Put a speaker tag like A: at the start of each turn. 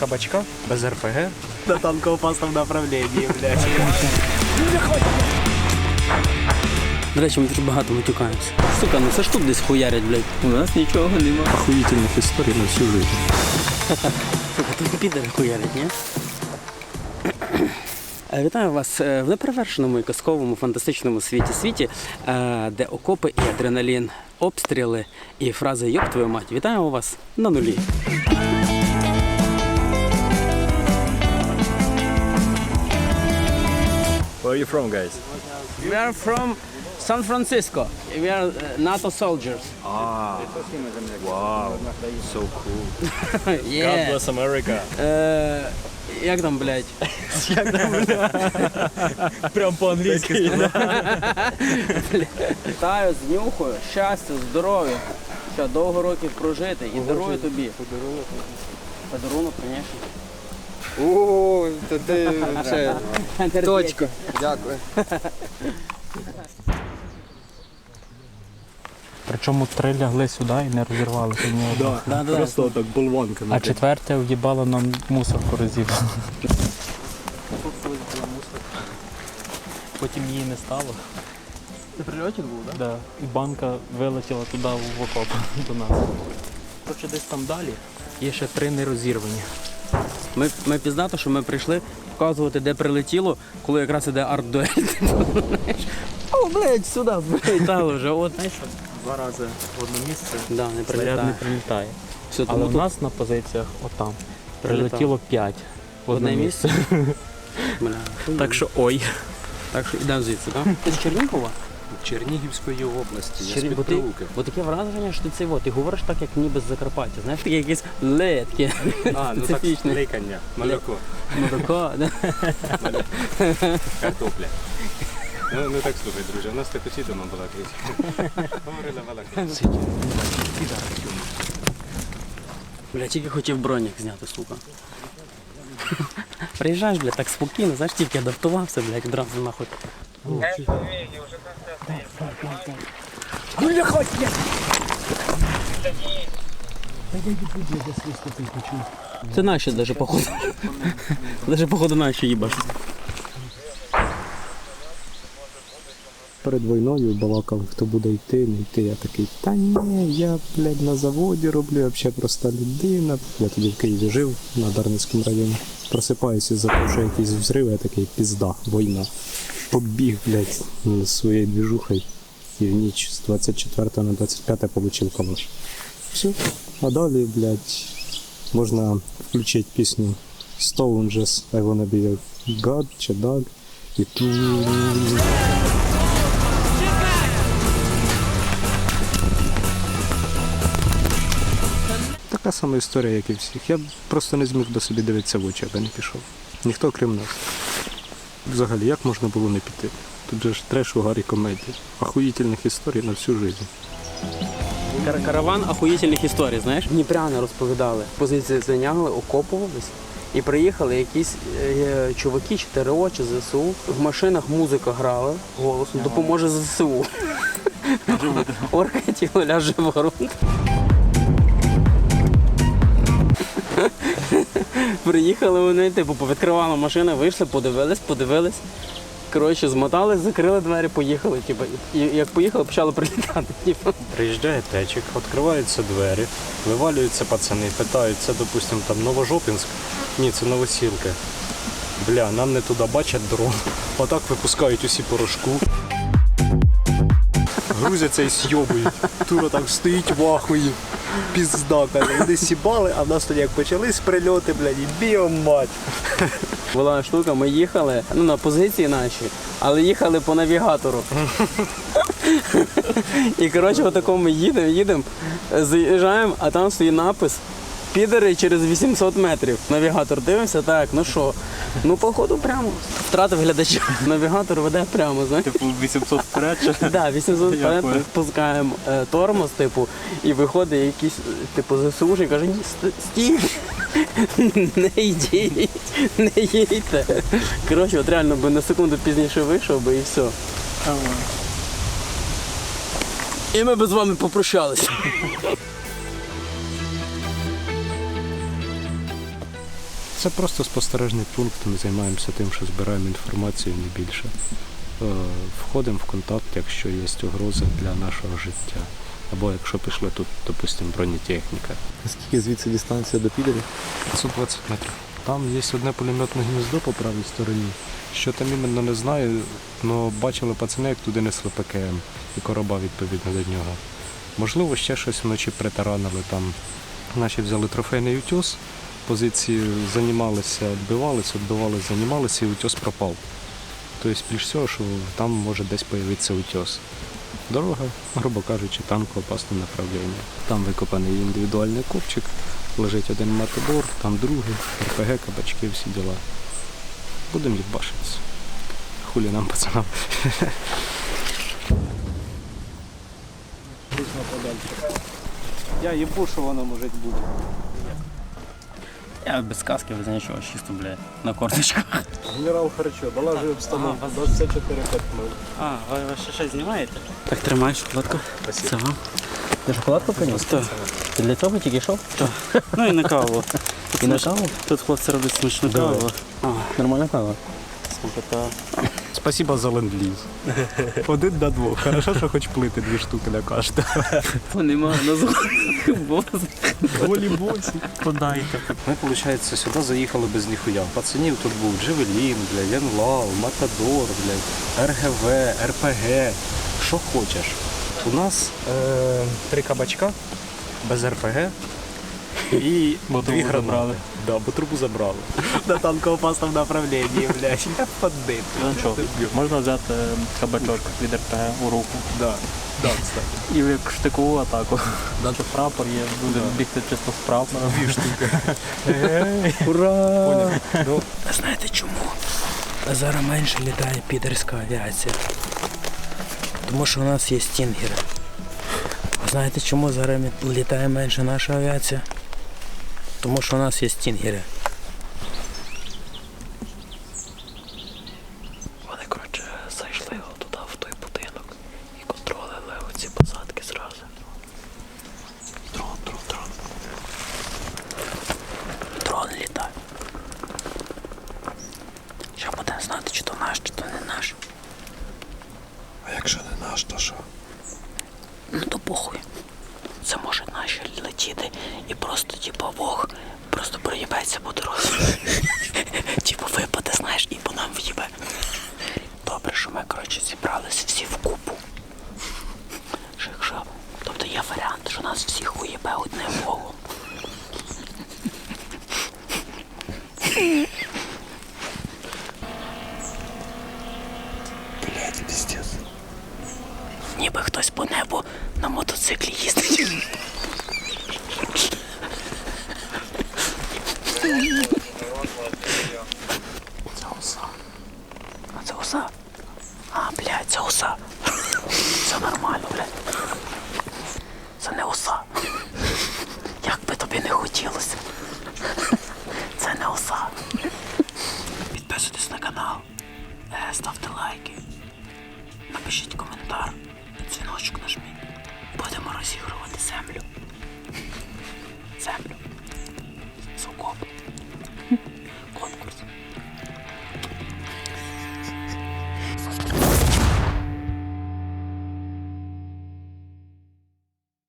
A: кабачка, без РПГ.
B: На танково-опасном направлении, блядь.
C: До речі, ми дуже багато матюкаємося. Сука, ну це ж тут десь хуярять, блядь. У нас нічого нема.
B: Охуительных историй на всю жизнь.
C: Сука, тут підери хуярять, ні? Е, Вітаю вас е, в неперевершеному і казковому фантастичному світі світі, е, де окопи і адреналін, обстріли і фрази Йоп твою мать. Вітаємо вас на нулі.
A: Where are you from, guys?
C: We are from San Francisco. We are uh, NATO soldiers.
A: Ah, Wow, so cool. God
C: Yeah.
A: bless America.
C: Е, як там, блядь?
A: Прям по-англійськи.
C: Вітаю, знюхаю, щастя, здоров'я. Що довго років прожити і дарую тобі. Подарунок. Подарунок, звісно.
D: О, то ти вже точка. Дякую.
E: Причому три лягли сюди і не розірвалися ні одного.
C: Да, да,
B: Просто так болванка.
E: А четверте в'їбало нам мусорку розібрало. Потім її не стало.
C: Це прильотик був, так?
E: Да. І банка вилетіла туди в окоп до нас. Короче, десь там далі. Є ще три нерозірвані.
C: Ми, ми пізнато, що ми прийшли показувати, де прилетіло, коли якраз іде арт-дуель. О, блядь, сюди прилітало вже. От, знаєш.
E: Два рази в одне місце
C: Да, не
E: снаряд не
C: прилітає.
E: прилітає.
C: Все,
E: Але
C: тому
E: в
C: тут
E: нас на позиціях отам прилетіло п'ять в
C: одне
E: одне
C: місце.
E: місце.
C: Бля.
E: Так що ой.
C: Так що йдемо звідси, так? Ти з Чернігова?
A: Чернігівської області, я з
C: бо ти, бо таке враження, що ти це от, ти говориш так, як ніби з Закарпаття. Знаєш, таке якесь летке,
A: А, ну так,
C: специфічне.
A: ликання, молоко,
C: Молоко, да?
A: картопля. Ну, ну так слухай, друже, у нас так усі дома була крізь. Говорили балакали.
C: Бля, тільки хотів бронік зняти, сука. Приїжджаєш, бля, так спокійно, знаєш, тільки адаптувався, блядь, одразу нахуй. Це наші даже походу. Даже походу наші їбаш.
B: Перед війною балакав, хто буде йти, не йти. Я такий, та ні, я, блядь, на заводі роблю, я взагалі проста людина. Я тоді в Києві жив на Дарницькому районі. Просипаюся за того, що якийсь взрив, я такий пізда, війна. Побіг, блядь, своєю двіжухою. І в ніч з 24 на 25 получив калаш. Все. А далі, блядь, можна включити пісню Stones I wanna be a God чи Dog. І ту Така сама історія, як і всіх. Я просто не зміг до собі дивитися в очі, аби не пішов. Ніхто крім нас. Взагалі, як можна було не піти? Тут же ж треш у гарі комедії. Охуїтельних історій на всю життя.
C: Кар- Караван охуїтельних історій, знаєш? Дніпряни розповідали. Позиції зайняли, окопувались. І приїхали якісь е, чуваки, чи ТРО, чи ЗСУ. В машинах музика грала голосно. Допоможе ЗСУ. Орка тіло ляже в грунт. Приїхали вони, типу, повідкривала машина, вийшли, подивились, подивились. Коротше, змотали, закрили двері, поїхали. Типу, і як поїхали, почали прилітати. Типу.
A: Приїжджає течик, відкриваються двері, вивалюються пацани, питають, це, допустим, там Новожопінськ. Ні, це Новосілки. Бля, нам не туди бачать дрон. Отак випускають усі порошку. Грузяться і сйобують. Тура так стоїть в ахуї. Пізда, каже, вони сібали, а в нас тоді як почались прильоти, блядь, і біомать.
C: Була штука, ми їхали ну, на позиції наші, але їхали по навігатору. І коротше, отако ми їдемо, їдемо, заїжджаємо, а там стоїть напис. Підери через 800 метрів. Навігатор дивився, так, ну що? Ну, походу, прямо втратив глядача. Навігатор веде прямо, знаєш.
E: Типу 800 вперед чи?
C: Да, 800 вперед пускаємо е, тормоз, типу, і виходить якийсь, типу, ЗСУшник, каже, ні, ст- стій, не йдіть, не їдьте. Коротше, от реально би на секунду пізніше вийшов би і все. І ми би з вами попрощалися.
A: Це просто спостережний пункт, ми займаємося тим, що збираємо інформацію, не більше. Е, Входимо в контакт, якщо є угрози для нашого життя. Або якщо пішли тут, допустимо, бронетехніка.
F: Скільки звідси дистанція до підерів?
A: 520 метрів. Там є одне пулеметне гніздо по правій стороні. Що там іменно не знаю, але бачили пацани, як туди несли ПКМ і короба відповідно до нього. Можливо, ще щось вночі притаранили там. Наші взяли трофейний утюг, позиції займалися, відбивалися, відбивалися, займалися і утюг пропав. Тобто, більш всього, що там може десь з'явитися утюг. Дорога, грубо кажучи, танку опасне направлення. Там викопаний індивідуальний копчик, лежить один матадор, там другий, РПГ, кабачки, всі діла. Будемо їбашитися. Хулі нам пацанам.
B: Я їбу, що воно може бути.
E: Я без каски, без нічого, чисто, блядь, на корточках.
B: Генерал Харчо, доложи обстановку, 24 п'ятми.
E: А, ви, ви ще щось знімаєте?
C: Так тримай шоколадку. Це вам. Ти шоколадку приніс? Так. Ти для цього тільки йшов? Так.
E: Ну і на каву.
C: І на каву?
E: Тут хлопці роблять смачну
C: Давай.
E: каву.
C: А, нормальна кава.
E: Смакота.
A: Спасибо за ленд-ліз. Один на двох. Хорошо, що хоч плити дві штуки для кожного.
E: Нема назву. Бос.
A: Голі босі.
E: Подайте.
A: Ми, виходить, сюди заїхали без ніхуя. Пацанів тут був Джевелін, бля, Янлау, Матадор, бля, РГВ, РПГ. Що хочеш. У нас е, три кабачка без РПГ і дві гранати. Да, бо трубу забрали. На танково-опасному направленні, блядь. Я подив.
E: Ну що, можна взяти кабачок від РП у руку.
A: Да. Да, кстати.
E: І як штикову атаку. Дати прапор є, буде бігти чисто з прапором.
A: Ура! Ну,
C: А знаєте чому? Зараз менше літає підерська авіація. Тому що у нас є стінгери. Знаєте чому зараз літає менше наша авіація? Тому що у нас є стінгери. Вони, коротше, зайшли туди, в той будинок і контролили оці посадки зразу. Дрон, дрон, дрон. Дрон літає. Що будемо знати, чи то наш, чи то не наш.
F: А якщо не наш, то що?
C: Ну то похуй. Це може наші летіти і просто, типу, Бог просто проїбеться по дорозі. типу випаде, знаєш, і по нам в'їбе. Добре, що ми, коротше, зібралися всі в купу. Що якщо. Тобто є варіант, що нас всіх уїбе одним Богом.
F: Блять, піздець.
C: Ніби хтось по небу на мотоциклі їздить.